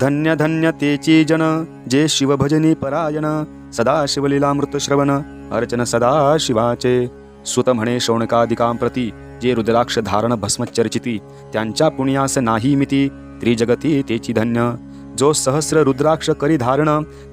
धन्य धन्य तेची जन जे शिवभजनी परायण सदा शिवलीलामृत श्रवण अर्चन सदा शिवाचे सुत म्हणे शौनकादिकां प्रती जे रुद्राक्ष धारण भस्मचर्चिती त्यांच्या पुण्यास नाही मिती त्रिजगती तेची धन्य. जो सहस्र रुद्राक्ष करी धारण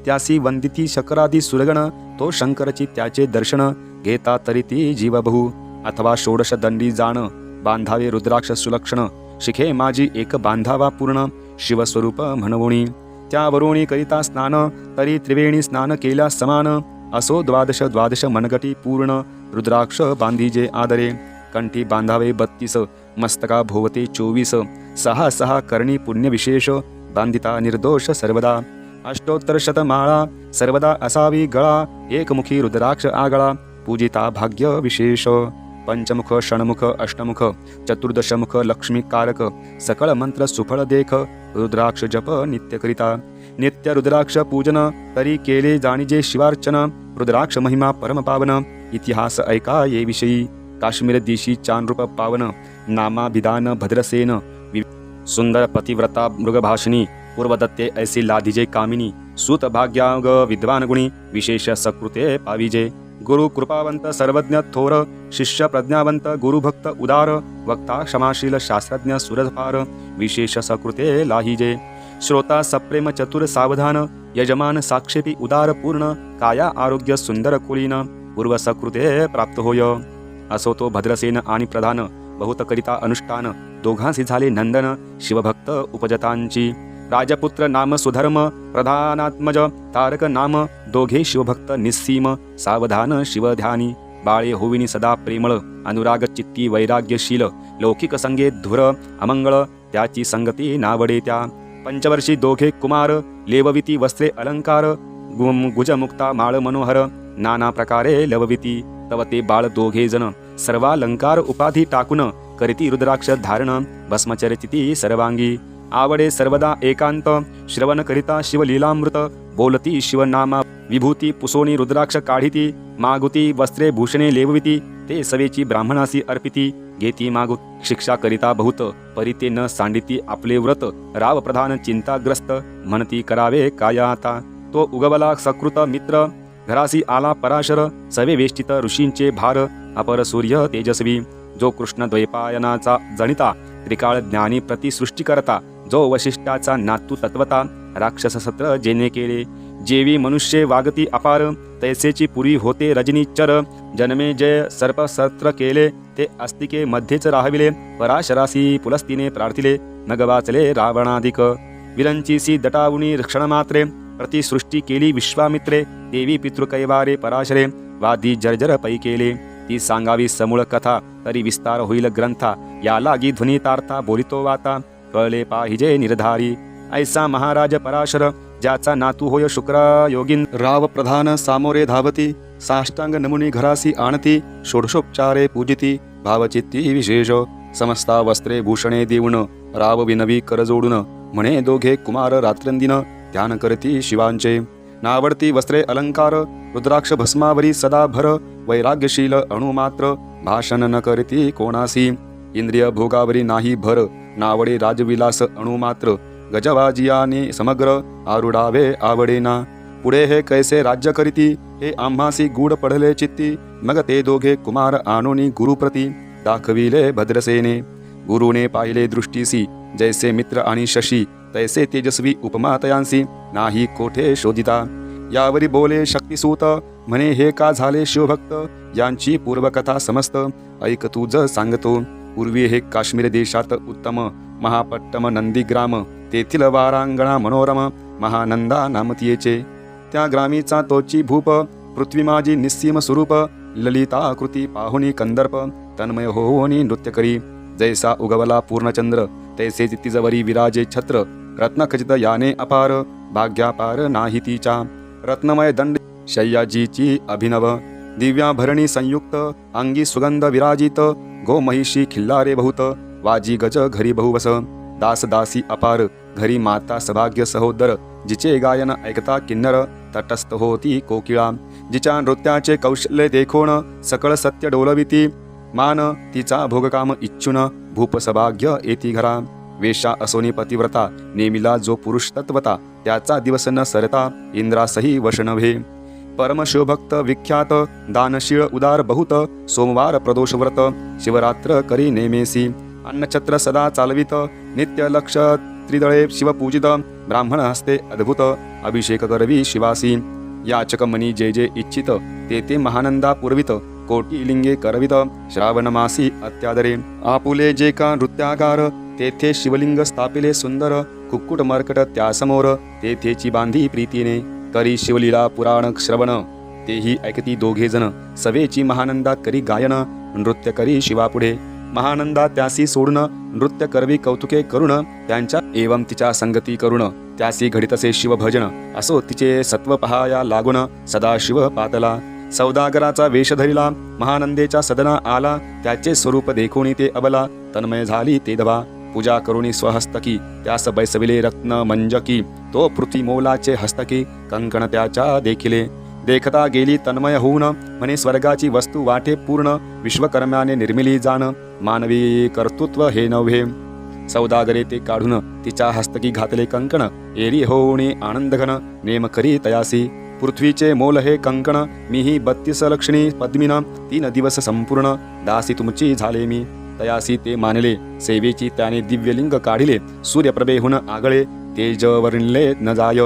त्यासी वंदिती शकरादी सुरगण तो शंकरची त्याचे दर्शन घेता तरी ती जीवबहू अथवा षोडश दंडी जाण बांधावे रुद्राक्ष सुलक्षण शिखे माझी एक बांधावा पूर्ण शिवस्वरूप म्हणवोणी. त्यावरोणी करिता स्नान तरी त्रिवेणी स्नान केल्या समान. असो द्वादश द्वादश मनगटी पूर्ण रुद्राक्ष बांधीजे आदरे. कंठी बांधावे बत्तीस मस्तका भोवते चोवीस. सहा सहा करणी पुण्यविशेष बांधिता निर्दोष सर्वदा. अष्टोत्तर शतमाळा सर्वदा असावी गळा एकमुखी रुद्राक्ष आगळा पूजिता भाग्य विशेष. पंचमुख षण्मुख अष्टमुख चतुर्दशमुख लक्ष्मीकारक सकळ मंत्र सुफळ देख रुद्राक्ष जप नित्य करिता नित्य रुद्राक्ष पूजन तरी केले जाणीजे शिवार्चन रुद्राक्ष महिमा परम पावन इतिहास ऐका ये विषयी। काश्मीर दिशी चानरूप पावन नामाभिधान भद्रसेन। वि- सुंदर पतिव्रता मृगभाषिणी पूर्वदत्ते ऐसी लाधिजे कामिनी सूत भाग्याग विद्वान गुणी विशेष सकृते पाविजे। गुरु कृपावंत सर्वज्ञ थोर शिष्य प्रज्ञावंत गुरुभक्त उदार वक्ता क्षमाशील शास्त्रज्ञ सुरधपार विशेष सकृते लाहिजे। श्रोता सप्रेम चतुर सावधान यजमान साक्षेपी उदार पूर्ण काया आरोग्य सुंदर कुलीन पूर्व सकृते प्राप्त होय। असो तो भद्रसेन आणि प्रधान बहुत करिता अनुष्ठान दोघांसी झाले नंदन शिवभक्त उपजतांची। राजपुत्र नाम सुधर्म प्रधानात्मज तारक नाम दोघे शिवभक्त निस्सीम सावधान शिवध्यानी बाळे होविनी सदा प्रेमळ अनुराग चित्ती वैराग्यशील लौकिक संगे धुर अमंगळ त्याची संगती नावडे त्या. पंचवर्षी दोघे कुमार लेवविती वस्त्रे अलंकार गुम गुजमुक्ता माळ मनोहर नाना प्रकारे लवविती तव ते बाळ दोघे जण सर्वालंकार उपाधी टाकून करीती रुद्राक्ष धारण भस्मचरचिती सर्वांगी आवडे सर्वदा एकांत श्रवण करिता शिवलीलामृत बोलती शिवनामा विभूती पुसोनी रुद्राक्ष काढिती मागुती वस्त्रे भूषणे लेवविती ते सवेची ब्राह्मणासी अर्पिती घेती मागु शिक्षा करिता बहुत परिते न सांडिती आपले व्रत राव प्रधान चिंताग्रस्त म्हणती करावे काया आता तो उगवला सकृत मित्र घरासी आला पराशर सवे वेष्टित ऋषींचे भार अपर सूर्य तेजस्वी जो कृष्ण द्वैपायनाचा जणिता त्रिकाळ ज्ञानी प्रतिसृष्टी करता जो वशिष्ठाचा नातू तत्वता राक्षस सत्र जेने केले. जेवी मनुष्य वागती अपार तैसेची पुरी होते रजनीचर जन्मे जय सर्प सत्र केले ते अस्तिके मध्येच राहविले. पराशरासी पुलस्तीने प्रार्थिले मग वाचले रावणाधिक. विरंचीसी दटावुनी रक्षणमात्रे प्रतिसृष्टी केली विश्वामित्रे. देवी पितृकैवारे पराशरे वादी जर्जर पै केले. ती सांगावी समूळ कथा तरी विस्तार होईल ग्रंथा. या लागी ध्वनितार्था बोलितो वाता. कळले पाहिजे निर्धारी. ऐसा महाराज पराशर ज्याचा नातू होय शुक्रा योगीन. राव प्रधान सामोरे धावती साष्टांग नमुनी घरासी आणती षोडशोपचारे पूजिती भावचित्ती विशेष समस्ता वस्त्रे भूषणे देऊन राव विनवी कर जोडून म्हणे दोघे कुमार रात्रंदिन ध्यान करती शिवांचे. नावडती वस्त्रे अलंकार रुद्राक्ष भस्मावरी सदा भर वैराग्यशील अणुमात्र भाषण न करती कोणासी. इंद्रिय भोगावरी नाही भर नावडे राजविलास अणुमात्र गजबाजियानी समग्र आरुडावे आवडेना. पुढे हे कैसे राज्य करीती? हे आम्हासी गूढ पडले चित्ती. मग ते दोघे कुमार आणोनी गुरुप्रती दाखविले भद्रसेने. गुरुने पाहिले दृष्टीसी जैसे मित्र आणि शशी तैसे तेजस्वी उपमा तयांसी नाही कोठे शोधिता? यावरी बोले शक्तिसूत म्हणे हे का झाले शिवभक्त यांची पूर्वकथा समस्त ऐक तुझ सांगतो. पूर्वी हे काश्मीर देशात उत्तम महापट्टम नंदीग्राम तेथील वारांगणा मनोरम महानंदा नामतीयेचे. त्या ग्रामीचा तोची भूप पृथ्वी माझी निस्सीम स्वरूप ललिताकृती पाहुनी कंदर्प तन्मय होहोनी नृत्य करी. जैसा उगवला पूर्णचंद्र तैसे तिजवरी विराजे छत्र रत्नखचित याने अपार भाग्यापार नाही तिच्या रत्नमय दंड शय्याजीची अभिनव दिव्याभरणी संयुक्त अंगी सुगंध विराजित गो महिषी खिल्लारे बहुत वाजी गज घरी बहुवस। दास दासी अपार घरी माता सभाग्य सहोदर। जिचे गायन ऐकता किन्नर तटस्थ होती कोकिळा। जिच्या नृत्याचे कौशल्य देखोण सकळ सत्य डोलविती। मान तिचा भोगकाम इच्छुन भूप सभाग्य येती घरा। वेशा असोनी पतिव्रता नेमिला जो पुरुष तत्वता त्याचा दिवस न सरता इंद्रासही वशनभे परमशिवभक्त विख्यात दानशीळ उदार बहुत सोमवार प्रदोष व्रत शिवरात्र करी नेमेसी. अन्नछत्र सदा चालवित नित्य लक्ष त्रिदळे शिवपूजित. ब्राह्मण हस्ते अद्भुत अभिषेक करवी शिवासी. याचक मनी जे जे इच्छित ते ते महानंदा पुरवित. कोटी लिंगे करवित श्रावण मासी अत्यादरे. आपुले जे का नृत्यागार तेथे शिवलिंग स्थापिले सुंदर. कुक्कुट मर्कट त्यासमोर तेथेची बांधी प्रीतीने. करी शिवलीला पुराण श्रवण तेही ऐकती दोघे जण. सवेची महानंदा करी गायन नृत्य करी शिवापुढे. महानंदा त्यासी सोडून नृत्य करवी कौतुके करुण त्यांच्या एवं तिच्या संगती करुण. त्यासी घडितसे शिवभजन असो तिचे सत्व पहाया लागून सदा शिव पातला. सौदागराचा वेश धरिला महानंदेच्या सदना आला त्याचे स्वरूप देखोनी ते अबला तन्मय झाली ते दबा. पूजा करुणी स्वहस्तकी त्यास बैसविले रत्न मंजकी तो पृथ्वी मोलाचे हस्तकी कंकण त्याच्या देखिले. देखता गेली तन्मय होऊन म्हणे स्वर्गाची वस्तू वाटे पूर्ण विश्वकर्म्याने निर्मिली जाण मानवी कर्तृत्व हे नव्हे. सौदागरे ते काढून तिच्या हस्तकी घातले कंकण एरी होऊने आनंदघन नेम करी तयासी. पृथ्वीचे मोल हे कंकण मीही बत्तीस लक्षणी पद्मिन तीन दिवस संपूर्ण दासी तुमची झाले मी. तयासी ते मानले सेवेची त्याने दिव्यलिंग काढिले सूर्यप्रभेहून आगळे तेज वर्णले न जाय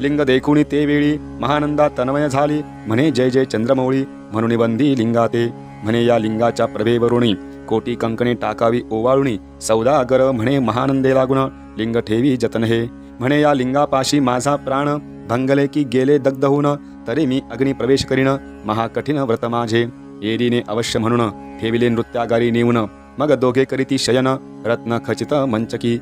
लिंग देखुणी ते वेळी महानंदा तन्मय झाली म्हणे जय जय चंद्रमौळी म्हणून बंदी लिंगाते म्हणे या लिंगाच्या प्रभेवरुणी कोटी कंकणे टाकावी ओवाळुणी सौदागर म्हणे महानंदे लागुण लिंग ठेवी जतन हे म्हणे या लिंगापाशी माझा प्राण भंगले की गेले दग्ध होऊन तरी मी अग्नी प्रवेश करीन महाकठीण व्रत माझे एरीने अवश्य म्हणून ठेविले नृत्यागारी नेऊन मग दोघे करीती शयन रत्न खचित मंचकी.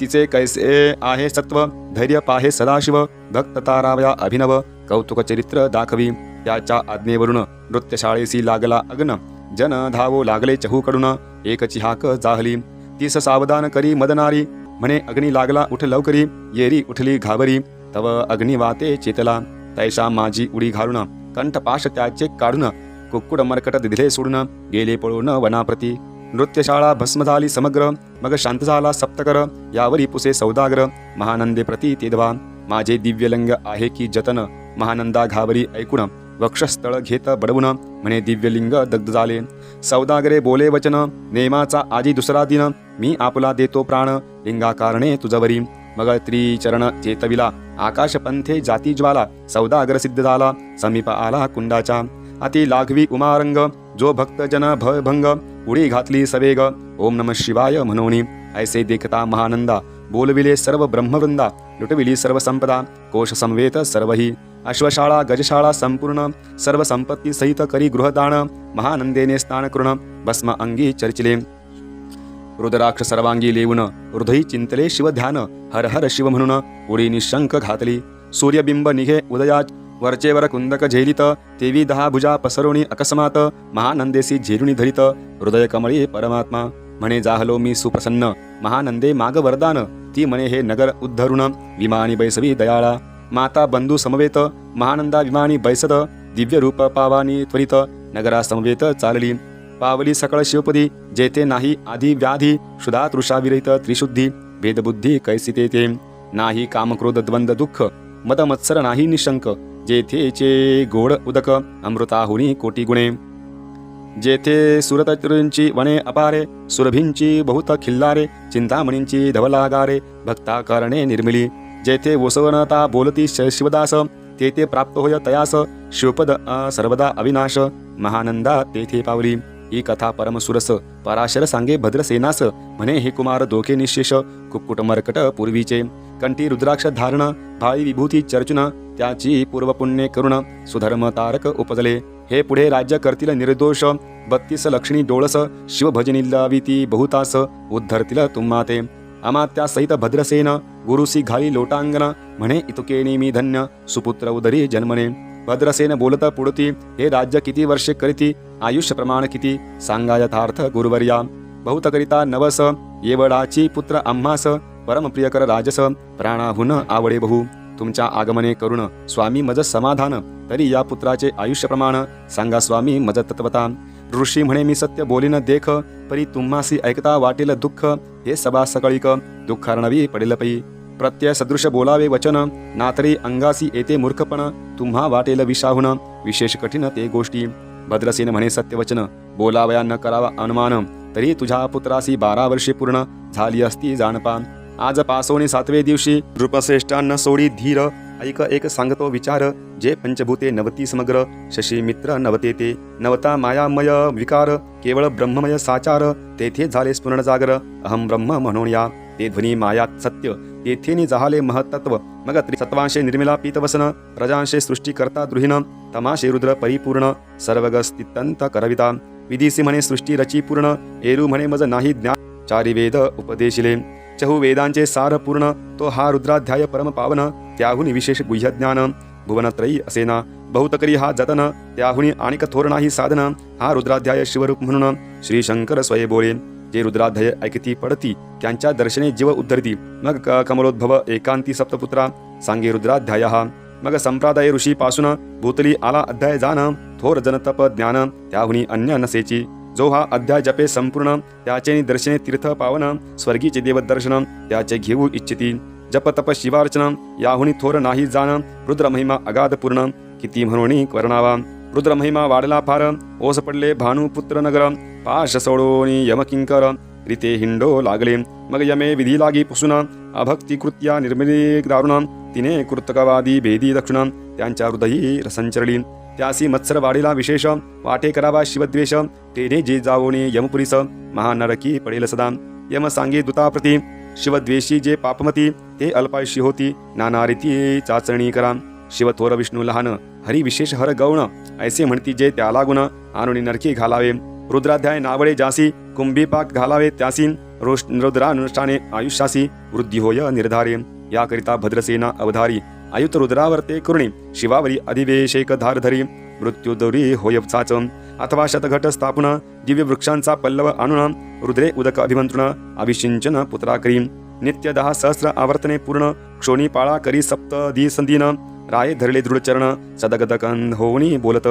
तिचे कैसे आहे सत्व धैर्य पाहे सदाशिव भक्त ताराव्या अभिनव कौतुक चरित्र दाखवी. त्याच्या आज्ञेवरून नृत्यशाळेसी लागला अग्न. जन धावो लागले चहूकडून एकची हाक जाहली. तीस सावधान करी मदनारी. म्हणे अग्नी लागला उठ लवकरी. येरी उठली घाबरी. तव अग्नी वाते चेतला. तैशा माझी उडी घालून कंठपाश त्याचे काढून कुक्कुड मरकट दिले सोडून गेले पळून वनाप्रती. नृत्यशाळा भस्म झाली समग्र मग शांत झाला सप्तकर यावरी पुसे सौदाग्र महानंदे प्रती तेदवा. माझे दिव्यलिंग आहे की जतन महानंदा घाबरी ऐकून वक्षस्थळ घेत बडवून म्हणे दिव्यलिंग दग्ध झाले सौदागरे बोले वचन नेमाचा आजी दुसरा दिन मी आपला देतो प्राण लिंगाकारणे तुझवरी. मग त्रिचरण चेतविला आकाश पंथे जाती ज्वाला सौदागर सिद्ध झाला समीप आला कुंडाचा. अति लाघवी उमारंग जो भक्त जन भयभंग उडी घातली सवेग. ओम नम शिवाय म्हणोनी ऐसे देखता महानंदा बोलविले सर्व ब्रह्मवृंदा लुटविली सर्व संपदा कोश समवेत सर्वही. अश्वशाळा गजशाळा संपूर्ण सर्व संपत्ती सहित करी गृहदान महानंदेने स्नान कृण भस्म अंगी चर्चिले. रुद्राक्ष सर्वांगी लेवून हृदयी चिंतले शिव ध्यान हर हर शिव म्हणून उडी निशंक घातली. सूर्यबिंब निघे उदयात वरचेवर कुंदक झेलित तेवी दहा भुजा पसरवणी अकस्मात महानंदेसी झेलुणी धरित हृदय कमळी परमात्मा. म्हणे जाहलो मी सुप्रसन्न. महानंदे माग वरदान. ती म्हणे हे नगर उद्धरुण विमानी बैसवी दयाळा. माता बंधू समवेत महानंदा विमानी बैसत दिव्य रूप पावानी त्वरित नगरा समवेत चालली. पावली सकळ शिवपदी जेथे नाही आधी व्याधी शुधा तृषाविरहित त्रिशुद्धी. भेदबुद्धी कैसिते ते नाही कामक्रोध द्वंद दुःख. मद मत्सर नाही निशंक. जेथेचे गोड उदक अमृताहुनी कोटी गुणे जेथे सुरतरुंची वने अपारे सुरभींची बहुत खिल्लारे चिंतामणींची धवलागारे भक्ताकारणे निर्मिली. जेथे वसवनता बोलती श- शिवदास तेथे प्राप्त होय तयास शिवपद सर्वदा अविनाश महानंदा तेथे पावली. ही कथा परमसुरस पराशर सांगे भद्रसेनास म्हणे हे कुमार दोखे निशेष कुक्कुट मरकट पूर्वीचे कंठी रुद्राक्ष धारण भाळी विभूती चर्चुन त्याची पूर्वपुण्ये करुण सुधर्म तारक उपजले हे पुढे राज्य करतील निर्दोष बत्तीस लक्ष्मी डोळस शिवभजनीलाविती बहुतास उद्धरतील तुम्हा ते अमात्या सहित भद्रसेन गुरुसी घाली लोटांगण म्हणे इतुके मी धन्य सुपुत्र उदरी जन्मने भद्रसेन बोलत पुढती हे राज्य किती वर्षे करीती? आयुष्य प्रमाण किती? सांगा यथार्थ गुरुवर्या. बहुत करिता नवस येवडाची पुत्र आम्हास परमप्रियकर राजस प्राणाहुन आवडे बहु. तुमच्या आगमने करुण स्वामी मज समाधान तरी या पुत्राचे आयुष्य प्रमाण सांगा स्वामी मज तत्वता. ऋषी म्हणे मी सत्य बोलीन देख परी तुम्हासी ऐकता वाटेल दुःख. हे सभा सकळीक दुःखार्णवी पडेल पै. प्रत्यय सदृश बोलावे वचन नातरी अंगासी येते मूर्खपण तुम्हा वाटेल विषाहून विशेष कठीण ते गोष्टी. भद्रसेन म्हणे सत्यवचन बोलावया न करावा अनुमान तरी तुझ्या पुत्रासी बारा वर्षे पूर्ण झाली असती जाणपा. आज पासोने सातवे दिवशी नृपश्रेष्ठांना सोडी धीर ऐक एक सांगतो विचार जे पंचभूते नवती समग्र शशी मित्र नवते ते. नवता मायामय विकार केवळ ब्रह्ममय साचार तेथे झाले स्फुरण जागर अहम ब्रह्म म्हणून या. ते ध्वनी मायात सत्य तेथेनी जहाले महतत्व मग सत्वांशे निर्मिला पीतवसन प्रजांशे सृष्टीकर्ता द्रुहिण तमाशे रुद्र परिपूर्ण सर्वगस्तितंत करविता. विधीसी म्हणे सृष्टी रची पूर्ण एरू म्हणे मज नाही ज्ञान चारिवेद उपदेशिले. चहु वेदांचे सार पूर्ण तो हा रुद्राध्याय परम पावन त्याहुनी विशेष गुह्य ज्ञान भुवनत्रयी असेना बहुतकरी हा जतन त्याहुनी आणिक थोर नाही साधन हा रुद्राध्याय शिवरूप म्हणून श्री शंकर जे रुद्राध्याय ऐकती पडती त्यांच्या दर्शने जीव उद्धरती. मग क- कमलोद्भव एकांती सप्तपुत्रा सांगे रुद्राध्याय. मग संप्रादाय ऋषी पासून भूतली आला अध्याय जाण थोर जनतप ज्ञान त्याहुनी अन्य नसेची. जो हा अध्याय जपे संपूर्ण त्याचे दर्शने तीर्थ पावन स्वर्गीचे देवदर्शन त्याचे घेऊ इच्छिती. जप तप शिवार्चन याहुनी थोर नाही जाण रुद्र महिमा अगाध पूर्ण किती म्हणून वर्णावा रुद्र महिमा वाढला फार ओस पडले भानुपुत्र नगर पाश सोडोनी यमकिंकर रिते हिंडो लागले मग यमे विधी लागी पुसून अभक्ती कृत्या निर्मिली दारुण तिने कृतकवादी भेदी दक्षिण त्यांच्या हृदयी रसंचरली. त्यासी मत्सर वाढीला विशेष वाटे करावा शिवद्वेष तेने जे जावोने यमपुरीस महानरकी पडेल सदा. यम सांगे दुताप्रती शिवद्वेषी जे पापमती ते अल्पायुषी होती नाना रीती चाचणी करा. शिवथोर विष्णू लहान हरी विशेष हर गौण. ऐसे म्हणती जे त्याला गुण आणून नरकी घालावे. रुद्राध्याय नावळे जासी कुंभीपाक घालावे त्यासीन रोष रुद्रानुष्ठाने आयुष्यासी वृद्धी होय निर्धारे. याकरिता भद्रसेना अवधारी. आयुत रुद्रावर्ते कृणी शिवावरी अधिवेशेक धारधरी होयचाच होय अथवा शतघट स्थापन. दिव्य वृक्षांचा पल्लव आणून. रुद्रे उदक अभिमंत्रण. अभिषिंचन पुत्राकरी. नित्य दहा सहस्र आवर्तने पूर्ण. क्षोणी पाळा करी सप्त दिसंदीन राय धरले दृढचरण सदगदकन होऊनी बोलत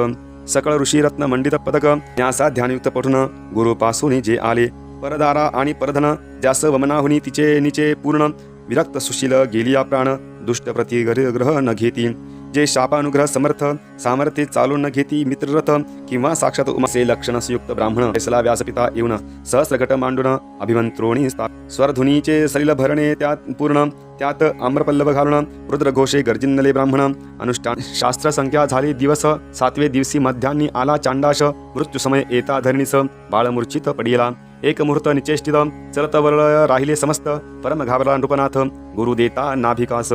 सकळ ऋषी रत्न मंडित पदक न्यासा ध्यानयुक्त पठुन गुरुपासून जे आले परदारा आणि परधन ज्यास वमनाहुनी तिचे निचे पूर्ण विरक्त सुशील गेलिया प्राण दुष्ट प्रति ग्रह न घेती जे शापानुग्रह समर्थ सामर्थ्य चालून न घेती मित्ररथ किंवा साक्षात उमासे लक्षण संयुक्त ब्राह्मण फैसला व्यासपिता येऊन सहस्रघट मांडून अभिमंत्रोणी स्वरधुनीचे सलिल भरणे त्यात पूर्ण त्यात आम्रपल्लव घालून रुद्रघोषे गर्जिनले ब्राह्मण। अनुष्ठान शास्त्र संख्या झाली दिवस सातवे दिवशी मध्यान्नी आला चांडाश मृत्यूसमय येता धरणीस बाळमूर्छित पडिला एक मुहूर्त निचेष्टित चलत वरळ राहिले समस्त परम घाबरला नृपनाथ गुरु देता नाभिकास।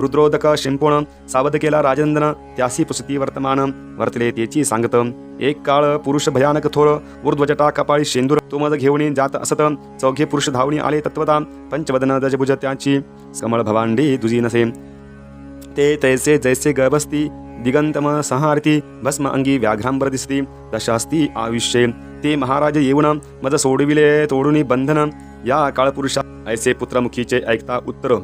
रुद्रोदक शिंपोण सावध केला राजेंद्र त्यासी पुसती वर्तमान वर्तले तेची सांगत एक काळ पुरुष भयानक थोर ऊर्ध्वजटा कपाळी शेंदूर तुमज घेऊन जात असत चौघे पुरुष धावणी आले तत्वता पंचवदन दजभुज त्याची कमळ भवांडी दुजी नसे ते तैसे जैसे गबस्ती दिगंतम संहारती भस्म अंगी व्याघ्रांबर दिसती दशास्ती आयुष्ये ते महाराज येऊन मज सोडविले तोडून बंधन या काळपुरुषा ऐसे पुत्रमुखीचे ऐकता उत्तर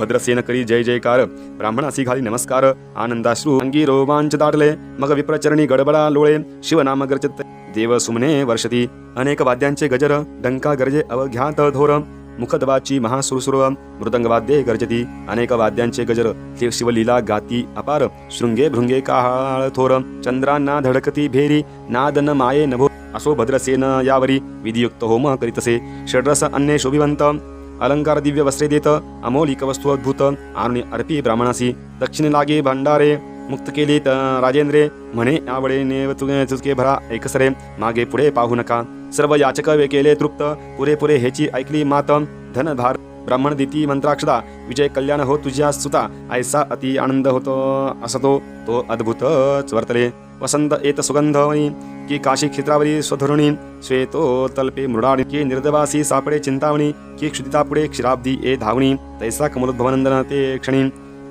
भद्रसेन करी जय जयकार। ब्राह्मणासी घाली नमस्कार। आनंदाश्रू अंगी रोमांच दाटले। मग विप्रचरणी गडबडा लोळे। शिवनाम गर्जत। देव सुमने वर्षती। अनेक वाद्यांचे गजर। डंका गरजे अवघ्यात धोर। मुखदवाची महासुरसुर। मृदंगवाद्ये गर्जती। अनेक वाद्यांचे गजर। ते शिवलीला गाती अपार। शृंगे भृंगे काळ थोर। चंद्रांना धडकती भेरी। नादन माये नभो। असो भद्रसेन यावरी। विधियुक्त होम करीतसे। षड्रस अन्य शोभिवंत अलंकार दिव्य वस्त्रे देत अमोलिक वस्तू अद्भुत आणि अर्पी ब्राह्मणासी दक्षिण लागे भंडारे मुक्त केले त राजेंद्रे म्हणे आवडे नेव चुके भरा एकसरे मागे पुढे पाहू नका. सर्व याचक वे केले तृप्त पुरे पुरे हेची ऐकली मात धन भार ब्राह्मण दिती मंत्राक्षदा विजय कल्याण हो तुझ्या सुता ऐसा अति आनंद होतो असतो तो अद्भुतच वर्तले. वसंत येत सुगंध की काशी क्षेत्रावरी स्वधरुणी श्वेतो तल्पे मृडाणी की निर्दवासी सापडे चिंतावणी की क्षुदितापुढे क्षीराब्दी ए धावणी तैसा कमलोद्भवनंदन ते क्षणी।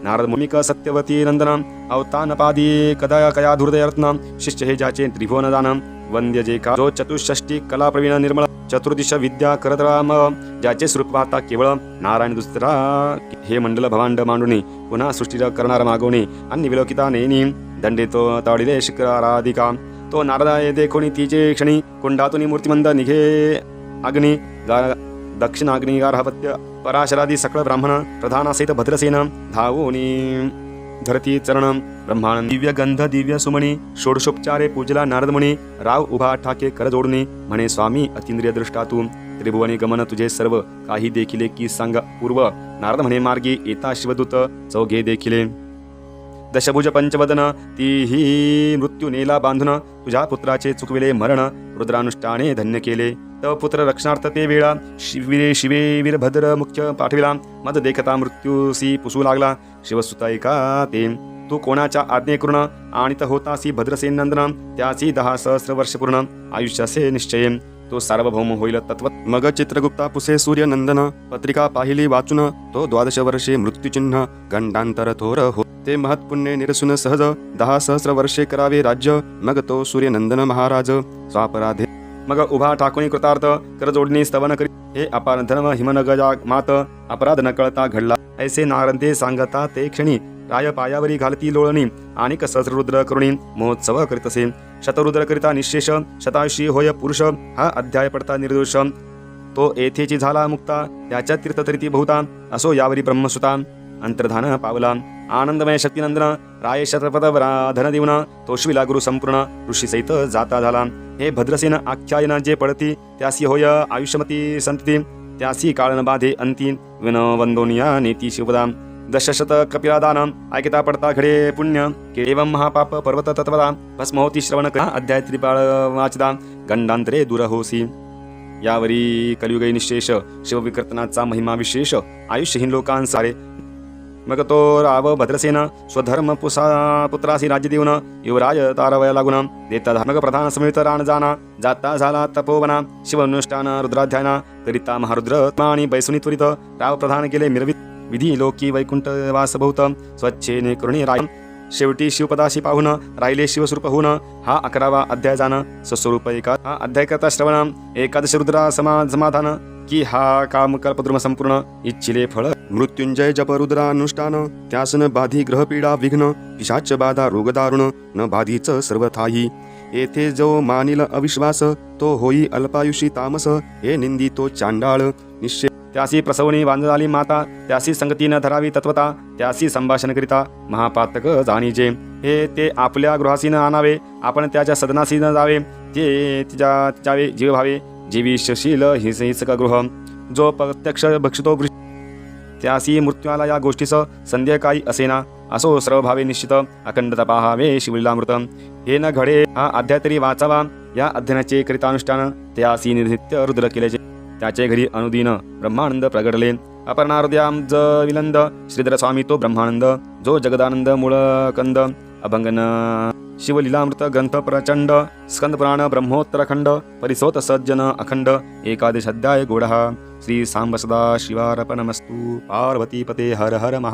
नारद मुमिक सत्यवती नंदन अवतानपादी कदा कया धुर्दयरत्न शिष्य हे ज्याचे त्रिभुवन दान। वंद्य जे का जो चतुष्षष्टी कला प्रवीण निर्मळ चतुर्दिश विद्या करतराम ज्याचे स्वरूप पाहता केवळ नारायण दुसरा हे मंडल भवांड मांडुनी पुन्हा सृष्टी करणार मागवणे आणि विलोकिता नेनी। दंडितो ताडिले शिखराधिका तो नारदा येथे कोणी तिचे क्षणी कुंडातून मूर्तिमंद निघे अग्नी गा- दक्षिणाग्निगारहपत्य पराशरादी सकळ ब्राह्मण प्रधानासहित भद्रसेन धावोनी धरती चरण ब्रह्मानंद दिव्य गंध दिव्य सुमणी षोडशोपचारे पूजला नारदमुनी राव उभा ठाके कर जोडणे म्हणे स्वामी अतिंद्रिय दृष्टा तू त्रिभुवनी गमन तुझे सर्व काही देखिले की सांग पूर्व. नारद म्हणे मार्गी येता शिवदूत चौघे देखिले. दशभुज पंचवदन तीही मृत्यू नेला बांधून तुझ्या पुत्राचे चुकविले मरण रुद्रानुष्ठाने धन्य केले. तव पुत्र रक्षणार्थ ते वेळा शिवीरे शिवे वीरभद्र मुख्य पाठविला. मद देखता मृत्यूसी पुसू लागला. शिवसुतायिका ते. तू कोणाच्या आज्ञेकृण आणि होतासी भद्रसेन नंदन त्याची दहा सहस्र वर्ष पूर्ण. आयुष्यासे निश्चय. तो सार्वभौम होईल तत्व मग चित्रगुप्ता पुसे सूर्यनंदन पत्रिका पाहिली वाचून तो द्वादश वर्षे मृत्यूचिन्ह गंडांतर थोर हो ते महत्पुण्य निरसून सहज दहा सहस्र वर्षे करावे राज्य मग तो सूर्यनंदन महाराज. स्वापराधे. मग उभा ठाकुणी कृतार्थ करजोडणी स्तवन करी. हे अपार धर्म हिमनगजा मात अपराध नकळता घडला. ऐसे नारंते सांगता ते क्षणी राय पायावरी घालती लोळणी. आणि सहस्ररुद्र करुणी महोत्सव करीत असे शतरुद्र करिता निशेष शताशी होय पुरुष हा अध्याय पडता निर्दोष. तो येथेची झाला मुक्ता त्याच्या तीर्थतरिती बहुता असो यावरी ब्रह्मसुता. अंतर्धान पावला आनंदमय शक्तिनंदन राय शतपथ धन देऊन गुरु संपूर्ण ऋषी सहित जाता झाला हे भद्रसेन आख्यायन जे पडती त्यासी होय आयुष्यमती संतती त्यासी काळन बाधे अंती विन वंदोनिया नेती शिवदा दशशत कपिलादान ऐकता पडता घडे पुण्य। के एवं महापाप पर्वत तत्वदा भस्म होती श्रवण अध्याय त्रिपाळ वाचदा। गंडांतरे दूर होसी। यावरी कलियुगी निशेष शिवविकर्तनाचा महिमा विशेष। आयुष्यहीन लोकांसारे मग तो राव भद्रसेन स्वधर्म पुसा पुत्रासी राज्य देऊन युवराज तारवया लागून देता धार्मिक प्रधान समित राण जाना जाता झाला तपोवना शिवनुष्ठान रुद्राध्यायना करिता महारुद्र आणि बैसुनी त्वरित राव प्रधान केले मिरवित विधी लोकी वैकुंठ वासभूत स्वच्छेने करुणी राय शेवटी शिवपदाशी पाहून राहिले शिवस्वरूप होऊन हा अकरावा अध्याय जाण स्वस्वरूप एका हा अध्याय करता श्रवण एकादश रुद्रा समा समाधान की हा काम कल्पद्रुम संपूर्ण इच्छिले फळ मृत्युंजय जप रुद्रानुष्ठान त्यासन बाधी ग्रहपीडा विघ्न पिशाच बाधा रोगदारुण न बाधीच सर्वथाही. येथे जो मानिल अविश्वास तो होई अल्पायुषी तामस हे निंदी तो चांडाळ. निश्चय त्यासी प्रसवणी वांजळाली माता त्यासी संगती न धरावी तत्वता त्यासी संभाषण करिता महापातक जाणीजे. हे ते आपल्या गृहासी न आणावे आपण त्याच्या सदनासी न जावे ते तिच्या तिच्यावे जीव भावे जीविशशील हिस हिसक गृह. जो प्रत्यक्ष भक्षितो वृ- त्यासी मृत्यू आला या गोष्टीस संध्याकाळी असेना. असो सर्वभावे निश्चित अखंड तपाहावे शिवलीलामृत हे न घडे हा अध्याय तरी वाचावा. या अध्ययनाचे कृतानुष्ठान त्यासी निर्धित्य रुद्र केल्याचे. त्याचे घरी अनुदिन ब्रह्मानंद प्रगडले अपर्णाहृदयाम ज विलंद श्रीधर स्वामी तो ब्रह्मानंद. जो जगदानंद मूळकंद अभंगन शिवलीलामृत ग्रंथ प्रचंड स्कंदपुराण ब्रह्मोत्तरखंड परिसोत सज्जन अखंड एकादश अध्याय श्री सांब सदा शिवार्पणमस्तु पार्वतीपते हर हर महा।